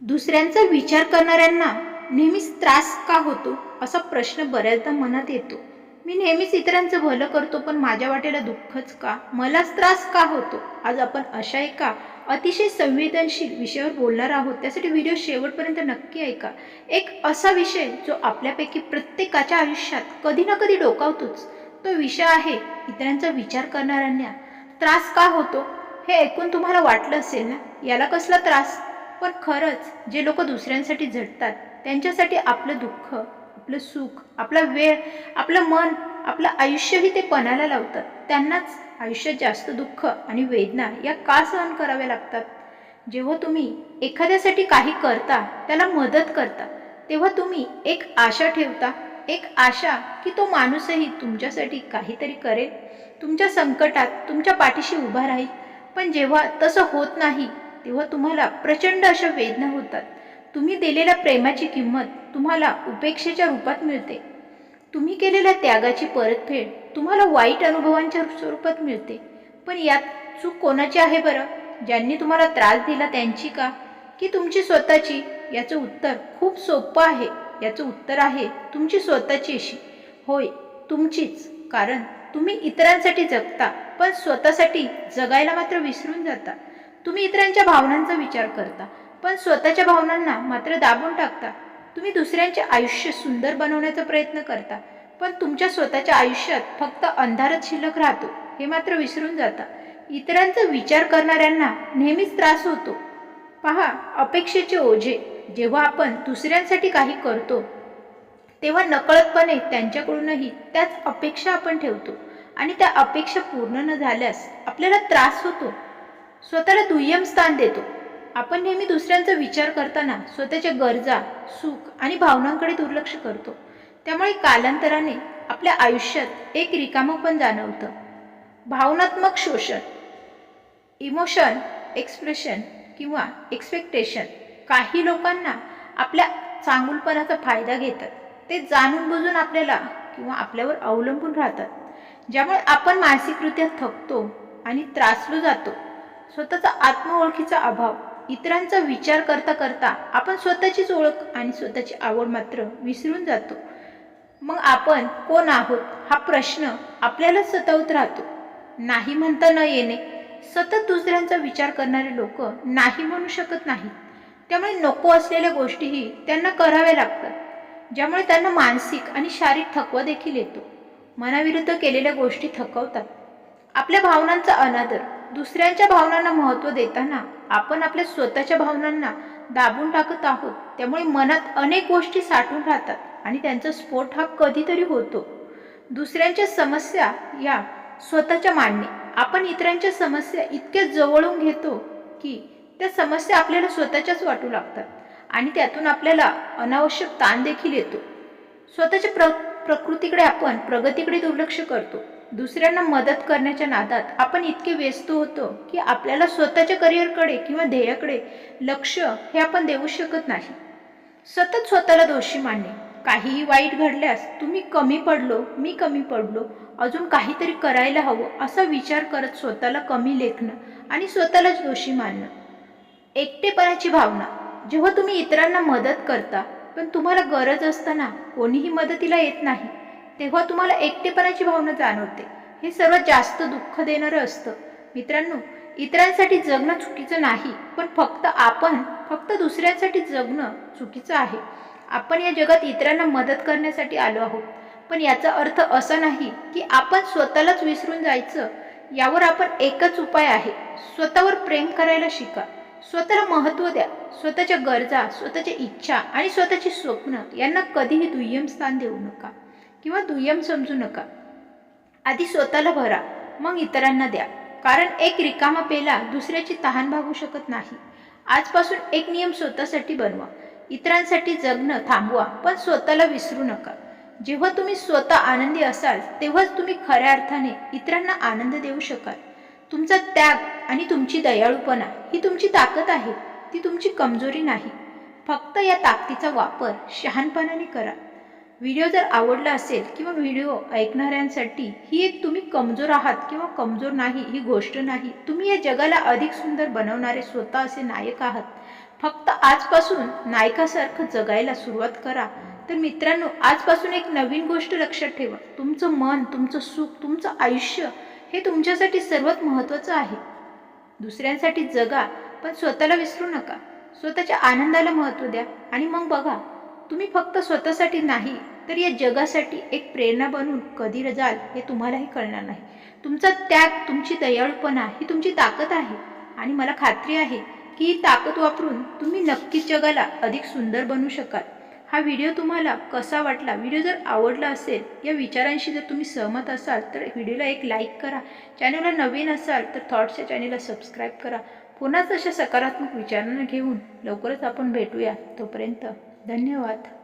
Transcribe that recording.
दुसऱ्यांचा विचार करणाऱ्यांना नेहमीच त्रास का होतो? असा प्रश्न बऱ्याचदा मनात येतो. मी नेहमीच इतरांचं भलं करतो पण माझ्या वाटेला दुःखच का? मलाच त्रास का होतो? आज आपण अशा एका अतिशय संवेदनशील विषयावर बोलणार आहोत. त्यासाठी व्हिडिओ शेवटपर्यंत नक्की ऐका. एक असा विषय जो आपल्यापैकी प्रत्येकाच्या आयुष्यात कधी ना कधी डोकावतोच. तो विषय आहे इतरांचा विचार करणाऱ्यांना त्रास का होतो? हे ऐकून तुम्हाला वाटलं असेल ना? याला कसला त्रास? पण खरंच जे लोक दुसऱ्यांसाठी झटतात त्यांच्यासाठी आपलं दुःख आपलं सुख आपला वेळ आपलं मन आपलं आयुष्यही ते पणाला लावतात. त्यांनाच आयुष्यात जास्त दुःख आणि वेदना या का सहन कराव्या लागतात? जेव्हा तुम्ही एखाद्यासाठी काही करता त्याला मदत करता तेव्हा तुम्ही एक आशा ठेवता एक आशा की तो माणूसही तुमच्यासाठी काहीतरी करेल. तुमच्या संकटात तुमच्या पाठीशी उभा राहील. पण जेव्हा तसं होत नाही तेव्हा तुम्हाला प्रचंड अशा वेदना होतात. तुम्ही दिलेल्या प्रेमाची किंमत तुम्हाला उपेक्षेच्या रूपात मिळते. तुम्ही केलेल्या त्यागाची परतफेड तुम्हाला वाईट अनुभवांच्या स्वरूपात मिळते. पण यात चूक कोणाची आहे बरं? ज्यांनी तुम्हाला त्रास दिला त्यांची का? की तुमची स्वतःची? याचं उत्तर खूप सोपं आहे. याचं उत्तर आहे तुमची स्वतःची अशी होय तुमचीच. कारण तुम्ही इतरांसाठी जगता पण स्वतःसाठी जगायला मात्र विसरून जाता. तुम्ही इतरांच्या भावनांचा विचार करता पण स्वतःच्या भावनांना मात्र दाबून टाकता. तुम्ही दुसऱ्यांचे आयुष्य सुंदर बनवण्याचा प्रयत्न करता पण तुमच्या स्वतःच्या आयुष्यात फक्त अंधारच शिल्लक राहतो हे मात्र विसरून जाता. इतरांचा विचार करणाऱ्यांना नेहमीच त्रास होतो. पहा अपेक्षेचे ओझे. जेव्हा आपण दुसऱ्यांसाठी काही करतो तेव्हा नकळतपणे त्यांच्याकडूनही त्याच अपेक्षा आपण ठेवतो आणि त्या अपेक्षा पूर्ण न झाल्यास आपल्याला त्रास होतो. स्वतःला दुय्यम स्थान देतो. आपण नेहमी दुसऱ्यांचा विचार करताना स्वतःच्या गरजा सुख आणि भावनांकडे दुर्लक्ष करतो. त्यामुळे कालांतराने आपल्या आयुष्यात एक रिकामं पण जाणवतं. भावनात्मक शोषण इमोशन एक्सप्रेशन किंवा एक्सपेक्टेशन काही लोकांना आपल्या चांगुलपणाचा फायदा घेतात. ते जाणून बुजून आपल्याला किंवा आपल्यावर अवलंबून राहतात. ज्यामुळे आपण मानसिकरित्या थकतो आणि त्रासलो जातो. स्वतःचा आत्मओळखीचा अभाव इतरांचा विचार करता करता आपण स्वतःचीच ओळख आणि स्वतःची आवड मात्र विसरून जातो. मग आपण कोण आहोत? हा प्रश्न आपल्याला सतावत राहतो. नाही म्हणता न येणे सतत दुसऱ्यांचा विचार करणारे लोक नाही म्हणू शकत नाहीत. त्यामुळे नको असलेल्या गोष्टीही त्यांना कराव्या लागतात ज्यामुळे त्यांना मानसिक आणि शारीरिक थकवा देखील येतो. मनाविरुद्ध केलेल्या गोष्टी थकवतात. आपल्या भावनांचा अनादर दुसऱ्यांच्या भावनांना महत्त्व देताना आपण आपल्या स्वतःच्या भावनांना दाबून टाकत आहोत. त्यामुळे मनात अनेक गोष्टी साठून राहतात आणि त्यांचा स्फोट हा कधीतरी होतो. दुसऱ्यांच्या समस्या या स्वतःच्या मांडणे. आपण इतरांच्या समस्या इतक्या जवळून घेतो की त्या समस्या आपल्याला स्वतःच्याच वाटू लागतात आणि त्यातून आपल्याला अनावश्यक ताण देखील येतो. स्वतःच्या प्र प्रकृतीकडे आपण प्रगतीकडे दुर्लक्ष करतो. दुसऱ्यांना मदत करण्याच्या नादात आपण इतके व्यस्त होतो की आपल्याला स्वतःच्या करिअरकडे किंवा ध्येयाकडे लक्ष हे आपण देऊ शकत नाही. सतत स्वतःला दोषी मानणे. काहीही वाईट घडल्यास तुम्ही कमी पडलो मी कमी पडलो अजून काहीतरी करायला हवं असा विचार करत स्वतःला कमी लेखणं आणि स्वतःलाच दोषी मानणं. एकटेपणाची भावना. जेव्हा तुम्ही इतरांना मदत करता पण तुम्हाला गरज असताना कोणीही मदतीला येत नाही. तेव्हा तुम्हाला एकटेपणाची भावना जाणवते. हे सर्वात जास्त दुःख देणारं असतं. मित्रांनो इतरांसाठी जगणं चुकीचं नाही पण फक्त आपण फक्त दुसऱ्यांसाठी जगणं चुकीचं आहे. आपण या जगात इतरांना मदत करण्यासाठी आलो आहोत. पण याचा अर्थ असा नाही की आपण स्वतःलाच विसरून जायचं. यावर आपण एकच उपाय आहे. स्वतःवर प्रेम करायला शिका. स्वतःला महत्त्व द्या. स्वतःच्या गरजा स्वतःच्या इच्छा आणि स्वतःची स्वप्न यांना कधीही दुय्यम स्थान देऊ नका. किंवा दुय्यम समजू नका. आधी स्वतःला भरा मग इतरांना द्या. कारण एक रिकामा पेला दुसऱ्याची तहान भागू शकत नाही. आजपासून एक नियम स्वतःसाठी बनवा. इतरांसाठी जगणं थांबवा पण स्वतःला विसरू नका. जेव्हा तुम्ही स्वतः आनंदी असाल तेव्हाच तुम्ही खऱ्या अर्थाने इतरांना आनंद देऊ शकाल. तुमचा त्याग आणि तुमची दयाळूपणा ही तुमची ताकद आहे ती तुमची कमजोरी नाही. फक्त या ताकदीचा वापर शहाणपणाने करा. व्हिडिओ जर आवडला असेल किंवा व्हिडिओ ऐकणाऱ्यांसाठी ही एक तुम्ही कमजोर आहात किंवा कमजोर नाही ही गोष्ट नाही तुम्ही या जगाला अधिक सुंदर बनवणारे स्वतः असे नायक आहात. फक्त आजपासून नायकासारखं जगायला सुरुवात करा. तर मित्रांनो आजपासून एक नवीन गोष्ट लक्षात ठेवा. तुमचं मन तुमचं सुख तुमचं आयुष्य हे तुमच्यासाठी सर्वात महत्त्वाचं आहे. दुसऱ्यांसाठी जगा पण स्वतःला विसरू नका. स्वतःच्या आनंदाला महत्त्व द्या आणि मग बघा तुम्ही फक्त स्वतःसाठी नाही तर या जगासाठी एक प्रेरणा बनून कधी जाल हे तुम्हालाही कळणार नाही. तुमचा त्याग तुमची दयाळूपणा ही तुमची ताकद आहे. आणि मला खात्री आहे की ही ताकद वापरून तुम्ही नक्कीच जगाला अधिक सुंदर बनवू शकाल. हा व्हिडिओ तुम्हाला कसा वाटला व्हिडिओ जर आवडला असेल या विचारांशी जर तुम्ही सहमत असाल तर व्हिडिओला एक लाईक करा. चॅनलला नवीन असाल तर थॉट्सच्या चॅनलला सबस्क्राईब करा. पुन्हाच अशा सकारात्मक विचारांना घेऊन लवकरच आपण भेटूया तोपर्यंत. धन्यवाद.